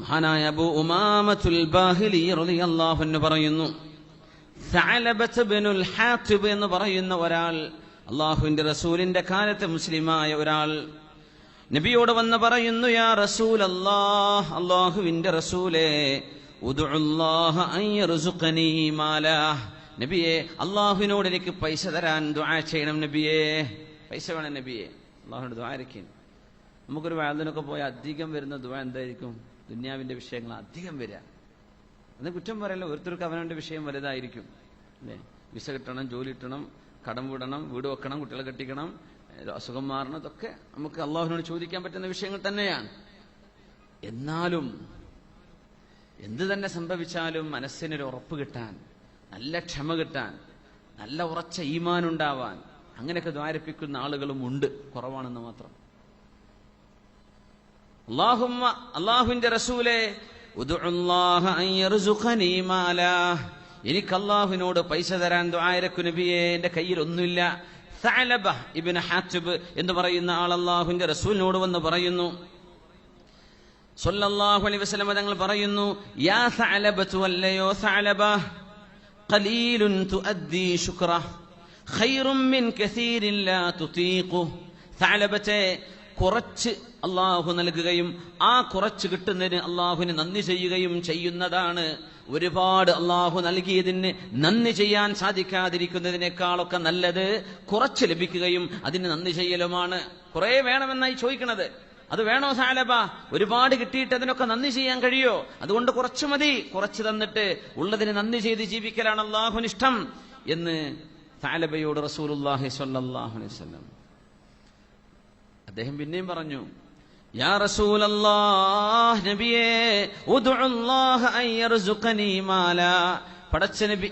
മഹാനായ അബു ഉമാമത്തുൽ ബാഹിലി റളിയല്ലാഹു അൻഹു പറയുന്നു സഅലബത്ത് ബിനുൽ ഹാത്തിബ് എന്ന് പറയുന്ന ഒരാൾ അള്ളാഹുവിന്റെ റസൂലിന്റെ കാലത്ത് മുസ്ലിമായ ഒരാൾ നബിയോട് വന്ന് പറയുന്നു യാ റസൂൽ അല്ലാഹ് അള്ളാഹുവിന്റെ റസൂലേ നബിയെ അള്ളാഹുവിനോട് എനിക്ക് പൈസ തരാൻ ദുആ ചെയ്യണം നബിയെ. പൈസ വേണം നബിയെ. അള്ളാഹുവിനോട് ദുആ നമുക്കൊരു വാതിനൊക്കെ പോയി അധികം വരുന്ന ദുആ എന്തായിരിക്കും? ദുന്യാവിന്റെ വിഷയങ്ങൾ അധികം വരിക. അത് കുറ്റം പറയല്ല ഓരോരുത്തർക്ക് അവനവന്റെ വിഷയം വലുതായിരിക്കും. അല്ലേ? വിസ കിട്ടണം ജോലി കിട്ടണം കടം വിടണം വീട് വെക്കണം കുട്ടികളെ കെട്ടിക്കണം അസുഖം മാറണം ഇതൊക്കെ നമുക്ക് അള്ളാഹുവിനോട് ചോദിക്കാൻ പറ്റുന്ന വിഷയങ്ങൾ തന്നെയാണ്. എന്നാലും എന്ത് തന്നെ സംഭവിച്ചാലും മനസ്സിനൊരു ഉറപ്പ് കിട്ടാൻ നല്ല ക്ഷമ കിട്ടാൻ നല്ല ഉറച്ച ഈമാൻ ഉണ്ടാവാൻ അങ്ങനെയൊക്കെ ദ്വാരിപ്പിക്കുന്ന ആളുകളും ഉണ്ട്. കുറവാണെന്ന് മാത്രം. അള്ളാഹുമ്മ അള്ളാഹുവിന്റെ റസൂലെ എനിക്ക് അള്ളാഹുവിനോട് പൈസ തരാൻ ദ്വാരക്കു നബിയെ എന്റെ കയ്യിൽ ഒന്നുമില്ല. സഅലബ എന്ന് പറയുന്ന ആൾ അള്ളാഹുവിന്റെ റസൂലിനോട് വന്ന് പറയുന്നു. സൊല്ലാഹു അലൈ വസല്ലം തങ്ങൾ പറയുന്നു യാ സഅലബ ഖലീലുൻ തുഅദ്ദി മിൻ കസീരിൻ ലാ തുതീഖു. കുറച്ച് അള്ളാഹു നൽകുകയും ആ കുറച്ച് കിട്ടുന്നതിന് അള്ളാഹുവിന് നന്ദി ചെയ്യുകയും ചെയ്യുന്നതാണ്. ഒരുപാട് അള്ളാഹു നൽകിയതിന് നന്ദി ചെയ്യാൻ സാധിക്കാതിരിക്കുന്നതിനേക്കാളൊക്കെ നല്ലത് കുറച്ച് ലഭിക്കുകയും അതിന് നന്ദി ചെയ്യലുമാണ്. കുറെ വേണമെന്നായി ചോദിക്കണത്. അത് വേണോ സാലബ? ഒരുപാട് കിട്ടിയിട്ട് അതിനൊക്കെ നന്ദി ചെയ്യാൻ കഴിയോ? അതുകൊണ്ട് കുറച്ച് മതി. കുറച്ച് തന്നിട്ട് ഉള്ളതിന് നന്ദി ചെയ്ത് ജീവിക്കലാണ് അള്ളാഹുനിഷ്ടം എന്ന് സാലബയോട് റസൂലുല്ലാഹി വസല്ലം അദ്ദേഹം പിന്നെയും പറഞ്ഞു യാ റസൂലല്ലാഹ് നബിയേ മാല. പടച്ച നബി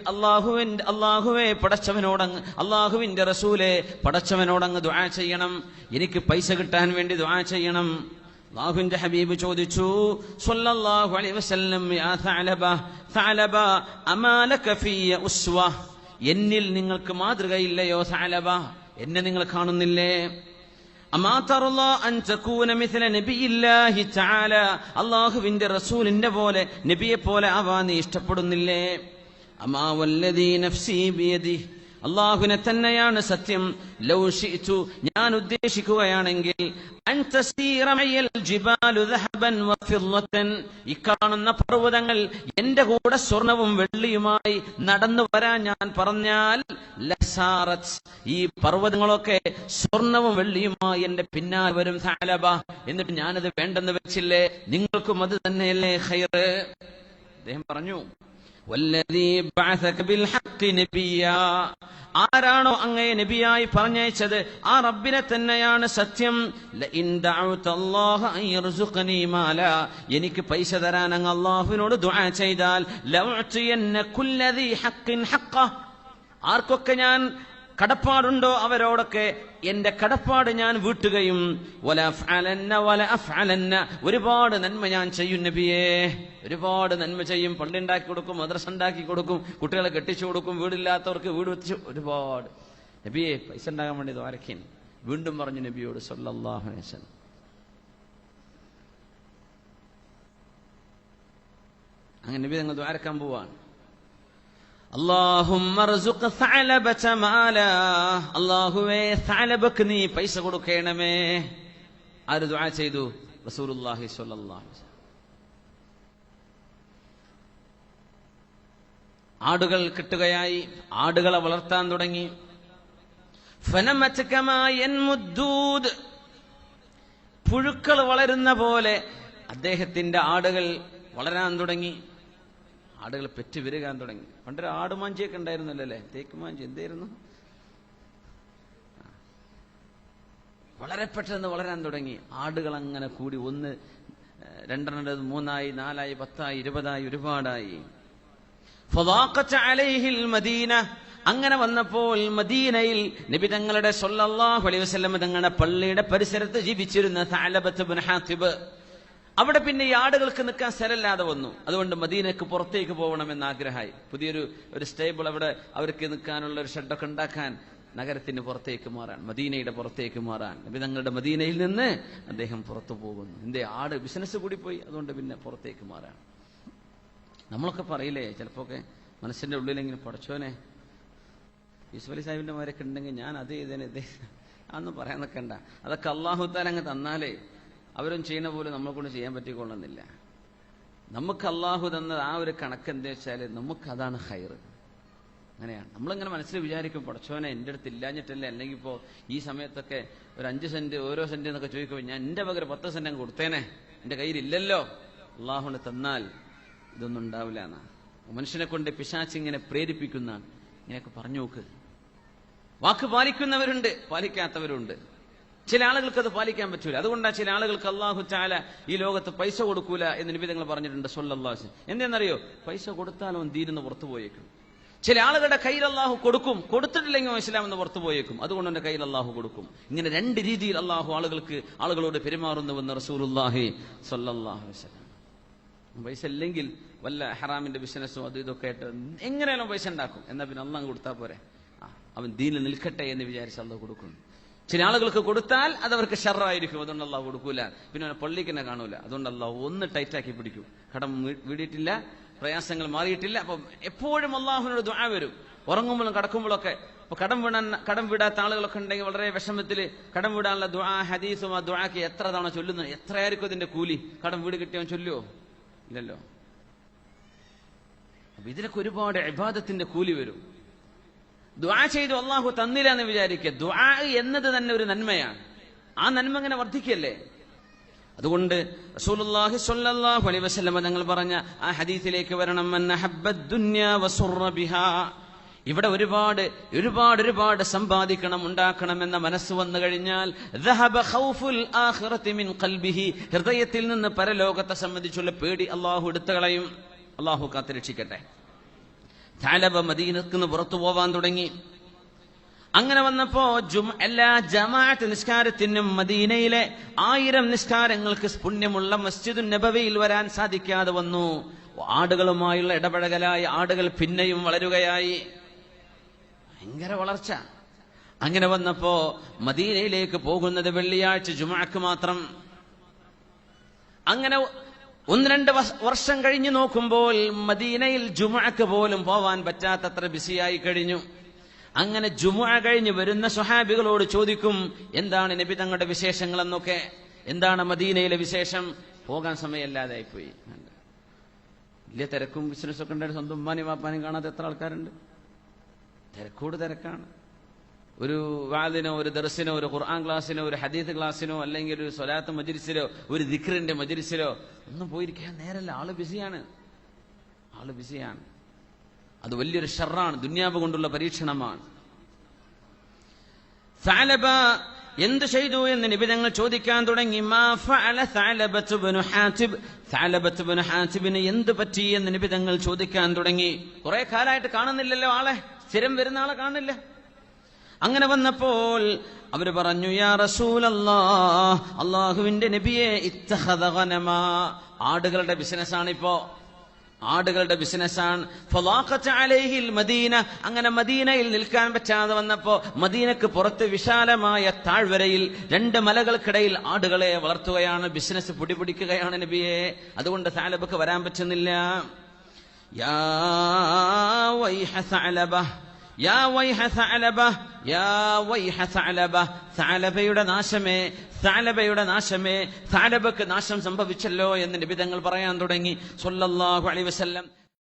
റസൂലെ പടച്ചവനോടങ്ങ് ദുആ ചെയ്യണം. എനിക്ക് പൈസ കിട്ടാൻ വേണ്ടി ദുആ ചെയ്യണം. അള്ളാഹുവിന്റെ ഹബീബ് ചോദിച്ചു അലൈഹി വസല്ലം യാ ഫിയ ഉസ്വ? എന്നിൽ നിങ്ങൾക്ക് മാതൃകയില്ലയോ സഅലബ എന്നെ നിങ്ങൾ കാണുന്നില്ലേ? അല്ലാഹുവിന്റെ റസൂലിന്റെ പോലെ നബിയെ പോലെ ആവാൻ നീ ഇഷ്ടപ്പെടുന്നില്ലേ? അമാ വല്ലദീ നഫ്സി ബിയദി അള്ളാഹുവിനെ തന്നെയാണ് സത്യം. ലൗഷിച്ചു ഞാൻ ഉദ്ദേശിക്കുകയാണെങ്കിൽ ഈ കാണുന്ന പർവതങ്ങൾ എന്റെ കൂടെ സ്വർണവും വെള്ളിയുമായി നടന്നു വരാൻ ഞാൻ പറഞ്ഞാൽ ലസാറത്ത് ഈ പർവതങ്ങളൊക്കെ സ്വർണവും വെള്ളിയുമായി എന്റെ പിന്നാലെ വരും സാലബ. എന്നിട്ട് ഞാനത് വേണ്ടെന്ന് വെച്ചില്ലേ? നിങ്ങൾക്കും അത് തന്നെയല്ലേ ഹൈറ് അദ്ദേഹം പറഞ്ഞു ആരാണോ അങ്ങയെ നബിയായി പറഞ്ഞയച്ചത് ആ റബ്ബിനെ തന്നെയാണ് സത്യം. എനിക്ക് പൈസ തരാൻ അങ്ങ് അള്ളാഹുവിനോട് ദുആ ചെയ്താൽ ആർക്കൊക്കെ ഞാൻ കടപ്പാടുണ്ടോ അവരോടൊക്കെ? എന്റെ കടപ്പാട് ഞാൻ വീട്ടുകയും വല അഫ്അലന്ന വല അഫ്അലന്ന. ഒരുപാട് നന്മ ഞാൻ ചെയ്യും നബിയേ. ഒരുപാട് നന്മ ചെയ്യും. പള്ളിണ്ടാക്കി കൊടുക്കും മദ്രസ ഉണ്ടാക്കി കൊടുക്കും കുട്ടികളെ കെട്ടിച്ചു കൊടുക്കും വീടില്ലാത്തവർക്ക് വീട് വെച്ചു ഒരുപാട്. നബിയെ പൈസ ഉണ്ടാകാൻ വേണ്ടി ദ്വാരക്കൻ വീണ്ടും പറഞ്ഞു നബിയോട് വസല്ലം. അങ്ങനെ നബി നിങ്ങൾ ദ്വാരക്കാൻ പോവാണ്. അള്ളാഹുവേ സാലബക്ക് നീ പൈസ കൊടുക്കണമേ. ആര് ദുആ ചെയ്തു? റസൂലുള്ളാഹി സ്വല്ലല്ലാഹു ആടുകൾ കിട്ടുകയായി. ആടുകളെ വളർത്താൻ തുടങ്ങി. പുഴുക്കൾ വളരുന്ന പോലെ അദ്ദേഹത്തിന്റെ ആടുകൾ വളരാൻ തുടങ്ങി. ആടുകൾ പെറ്റ് വിരുകാൻ തുടങ്ങി. പണ്ടൊരു ആടുമാഞ്ചിയൊക്കെ ഉണ്ടായിരുന്നല്ലേ തേക്കുമാഞ്ചി തേക്ക് മാഞ്ചി എന്തായിരുന്നു? വളരെ പെട്ടെന്ന് വളരാൻ തുടങ്ങി. ആടുകൾ അങ്ങനെ കൂടി ഒന്ന് രണ്ടെണ്ണത് മൂന്നായി നാലായി പത്തായി ഇരുപതായി ഒരുപാടായി. മദീന. അങ്ങനെ വന്നപ്പോൾ മദീനയിൽ നബി തങ്ങളുടെ സൊല്ലാഹു അലൈഹി വസല്ലം തങ്ങളുടെ പള്ളിയുടെ പരിസരത്ത് ജീവിച്ചിരുന്ന താലബത്ത് ഇബ്നു ഹാത്തിബ്. അവിടെ പിന്നെ ഈ ആടുകൾക്ക് നിൽക്കാൻ സ്ഥലമില്ലാതെ വന്നു അതുകൊണ്ട് മദീനക്ക് പുറത്തേക്ക് പോകണമെന്ന് ആഗ്രഹമായി പുതിയൊരു ഒരു സ്റ്റേബിൾ അവിടെ അവർക്ക് നിൽക്കാനുള്ള ഒരു ഷെഡൊക്കെ ഉണ്ടാക്കാൻ നഗരത്തിന് പുറത്തേക്ക് മാറാൻ മദീനയുടെ പുറത്തേക്ക് മാറാൻ നബി തങ്ങളുടെ മദീനയിൽ നിന്ന് അദ്ദേഹം പുറത്തു പോകുന്നു എന്റെ ആട് ബിസിനസ് കൂടി പോയി അതുകൊണ്ട് പിന്നെ പുറത്തേക്ക് മാറാൻ നമ്മളൊക്കെ പറയില്ലേ ചിലപ്പോ ഒക്കെ മനസ്സിന്റെ ഉള്ളിലെങ്കിലും പഠിച്ചോനെ യൂസുഫ് അലി സാഹിബിന്റെ മാരൊക്കെ ഉണ്ടെങ്കിൽ ഞാൻ അത് ചെയ്തേനെ അതൊന്നും പറയാൻ നിൽക്കണ്ട അതൊക്കെ അള്ളാഹുത്താൻ അങ്ങ് തന്നാലേ അവരും ചെയ്യുന്ന പോലെ നമ്മളെ കൊണ്ട് ചെയ്യാൻ പറ്റിക്കൊള്ളുന്നില്ല. നമുക്ക് അള്ളാഹു തന്ന ആ ഒരു കണക്ക് എന്താ വെച്ചാൽ നമുക്ക് അതാണ് ഹൈർ അങ്ങനെയാണ്. നമ്മളിങ്ങനെ മനസ്സിൽ വിചാരിക്കും പടച്ചോനെ എന്റെ അടുത്ത് ഇല്ലാഞ്ഞിട്ടല്ലേ? അല്ലെങ്കിൽ ഇപ്പോ ഈ സമയത്തൊക്കെ ഒരു അഞ്ച് സെന്റ് ഓരോ സെന്റ് എന്നൊക്കെ ചോദിക്കുമ്പോൾ ഞാൻ എന്റെ പകരം പത്ത് സെന്റ് അങ്ങ് കൊടുത്തേനെ? എന്റെ കയ്യിലില്ലല്ലോ. അള്ളാഹുന് തന്നാൽ ഇതൊന്നും ഉണ്ടാവില്ല എന്നാ. മനുഷ്യനെ കൊണ്ട് പിശാച്ച് ഇങ്ങനെ പ്രേരിപ്പിക്കുന്ന ഇങ്ങനെയൊക്കെ പറഞ്ഞു നോക്ക്. വാക്ക് പാലിക്കുന്നവരുണ്ട് പാലിക്കാത്തവരുണ്ട്. ചില ആളുകൾക്ക് അത് പാലിക്കാൻ പറ്റൂല. അതുകൊണ്ടാണ് ചില ആളുകൾക്ക് അള്ളാഹു ചാല ഈ ലോകത്ത് പൈസ കൊടുക്കൂല എന്ന് നിബിധങ്ങൾ പറഞ്ഞിട്ടുണ്ട് സൊല്ലാസ് എന്തെന്നറിയോ? പൈസ കൊടുത്താൽ അവൻ ദീനെന്ന് പുറത്തു പോയേക്കും. ചില ആളുകളുടെ കയ്യിൽ അള്ളാഹു കൊടുക്കും. കൊടുത്തിട്ടില്ലെങ്കിൽ ഇസ്ലാം എന്ന് പുറത്തു പോയേക്കും. അതുകൊണ്ട് എന്റെ കയ്യിൽ അള്ളാഹു കൊടുക്കും. ഇങ്ങനെ രണ്ട് രീതിയിൽ അള്ളാഹു ആളുകൾക്ക് ആളുകളോട് പെരുമാറുന്നുവെന്ന് റസൂലുല്ലാഹി സൊല്ലാഹു പൈസ ഇല്ലെങ്കിൽ വല്ല ഹറാമിന്റെ ബിസിനസ്സും അത് ഇതൊക്കെ ആയിട്ട് എങ്ങനെയാലും പൈസ ഉണ്ടാക്കും. എന്നാ പിന്നെ അള്ളാഹ് കൊടുത്താൽ പോരെ. അവൻ ദീനിൽ നിൽക്കട്ടെ എന്ന് വിചാരിച്ച് അള്ളാഹ് കൊടുക്കും ചില ആളുകൾക്ക് കൊടുത്താൽ അത് അവർക്ക് ഷെറായിരിക്കും അതുകൊണ്ട് അള്ളാഹ് കൊടുക്കൂല. പിന്നെ പള്ളിക്ക് തന്നെ കാണൂല. അതുകൊണ്ട് അള്ളാഹ് ഒന്ന് ടൈറ്റാക്കി പിടിക്കും. കടം വീടിയിട്ടില്ല പ്രയാസങ്ങൾ മാറിയിട്ടില്ല. അപ്പം എപ്പോഴും അള്ളാഹുവിനോട് ദുആ വരും. ഉറങ്ങുമ്പോഴും കടക്കുമ്പോഴൊക്കെ. ഇപ്പൊ കടം വിടാൻ കടം വിടാത്ത ആളുകളൊക്കെ ഉണ്ടെങ്കിൽ വളരെ വിഷമത്തിൽ കടം വിടാനുള്ള ദുആ ഹദീസും ആ ദുആക്ക് എത്ര തവണ ചൊല്ലുന്നത്? എത്രയായിരിക്കും അതിന്റെ കൂലി? കടം വീട് കിട്ടിയവൻ ചൊല്ലുവോ? ഇല്ലല്ലോ. അപ്പൊ ഇതിനൊക്കെ ഒരുപാട് ഇബാദത്തിന്റെ കൂലി വരും. ദുആ ചെയ്തു അള്ളാഹു തന്നില്ല എന്ന് വിചാരിക്കുക. ദുആ എന്നത് തന്നെ ഒരു നന്മയാണ്. ആ നന്മ അങ്ങനെ വർദ്ധിക്കല്ലേ? അതുകൊണ്ട് റസൂലുള്ളാഹി സ്വല്ലല്ലാഹു അലൈഹി തങ്ങൾ പറഞ്ഞ ആ ഹദീസിലേക്ക് വരണം. ബിഹാ. ഇവിടെ ഒരുപാട് ഒരുപാട് ഒരുപാട് സമ്പാദിക്കണം ഉണ്ടാക്കണം എന്ന മനസ്സ് വന്നു കഴിഞ്ഞാൽ ഹൃദയത്തിൽ നിന്ന് പരലോകത്തെ സംബന്ധിച്ചുള്ള പേടി അള്ളാഹു എടുത്തു കളയും. അള്ളാഹു കാത്തുരക്ഷിക്കട്ടെ. താലബ മദീനക്ക് നിന്ന് പുറത്തു പോവാൻ തുടങ്ങി. അങ്ങനെ വന്നപ്പോ ജും എല്ലാ ജമാഅത്ത് നിസ്കാരത്തിനും മദീനയിലെ ആയിരം നിസ്കാരങ്ങൾക്ക് പുണ്യമുള്ള മസ്ജിദുൻ നബവിയിൽ വരാൻ സാധിക്കാതെ വന്നു. ആടുകളുമായുള്ള ഇടപഴകലായി ആടുകൾ പിന്നെയും വളരുകയായി. ഭയങ്കര വളർച്ച. അങ്ങനെ വന്നപ്പോ മദീനയിലേക്ക് പോകുന്നത് വെള്ളിയാഴ്ച ജുമാക്ക് മാത്രം. അങ്ങനെ ഒന്ന് രണ്ട് വർഷം കഴിഞ്ഞു നോക്കുമ്പോൾ മദീനയിൽ ജുമുഅക്ക് പോലും പോവാൻ പറ്റാത്തത്ര ബിസിയായി കഴിഞ്ഞു. അങ്ങനെ ജുമുഅ കഴിഞ്ഞ് വരുന്ന സ്വഹാബികളോട് ചോദിക്കും എന്താണ് നബി തങ്ങളുടെ വിശേഷങ്ങൾ എന്നൊക്കെ എന്താണ് മദീനയിലെ വിശേഷം? പോകാൻ സമയമല്ലാതായി പോയി വലിയ തിരക്കും ബിസിനസ്സൊക്കെ ഉണ്ടായിട്ട് സ്വന്തം ഉമ്മാനും വാപ്പാനും കാണാതെ എത്ര ആൾക്കാരുണ്ട്? തിരക്കോട് തിരക്കാണ്. ഒരു വാദിനോ ഒരു ദർശനോ ഒരു ഖുർആൻ ക്ലാസ്സിനോ ഒരു ഹദീത് ക്ലാസ്സിനോ അല്ലെങ്കിൽ ഒരു സ്വലാത്ത് മജിരിസിലോ ഒരു ദിക്റിന്റെ മജിരിസിലോ ഒന്നും പോയിരിക്കാൻ നേരല്ല. ആൾ ബിസിയാണ്. ആൾ ബിസിയാണ്. അത് വലിയൊരു ഷറാണ്. ദുന്യാവ് കൊണ്ടുള്ള പരീക്ഷണമാണ്. സാലബ എന്ത് ചെയ്തു എന്ന് നിബിധങ്ങൾ ചോദിക്കാൻ തുടങ്ങി. എന്ത് പറ്റി എന്ന് നിബിധങ്ങൾ ചോദിക്കാൻ തുടങ്ങി. കുറെ കാലമായിട്ട് കാണുന്നില്ലല്ലോ ആളെ. സ്ഥിരം വരുന്ന ആളെ കാണില്ല അങ്ങനെ വന്നപ്പോൾ അവർ പറഞ്ഞു യാ റസൂൽ അള്ളാഹുവിന്റെ നബിയെ ആടുകളുടെ ബിസിനസ്സാണ് ഇപ്പോ ആടുകളുടെ ബിസിനസ്സാണ്. മദീന. അങ്ങനെ മദീനയിൽ നിൽക്കാൻ പറ്റാതെ വന്നപ്പോ മദീനക്ക് പുറത്ത് വിശാലമായ താഴ്വരയിൽ രണ്ട് മലകൾക്കിടയിൽ ആടുകളെ വളർത്തുകയാണ് ബിസിനസ് പിടിപിടിക്കുകയാണ് നബിയെ. അതുകൊണ്ട് സാലബക്ക് വരാൻ പറ്റുന്നില്ല. യാ വൈഹ സാലബ യാ വൈഹ സഅലബ യാ വൈഹ സഅലബ സഅലബയുടെ നാശമേ സാലബയുടെ നാശമേ സാലബക്ക് നാശം സംഭവിച്ചല്ലോ എന്ന് നിബിധങ്ങൾ പറയാൻ തുടങ്ങി. സൊല്ലാഹു അലൈഹി വസല്ലം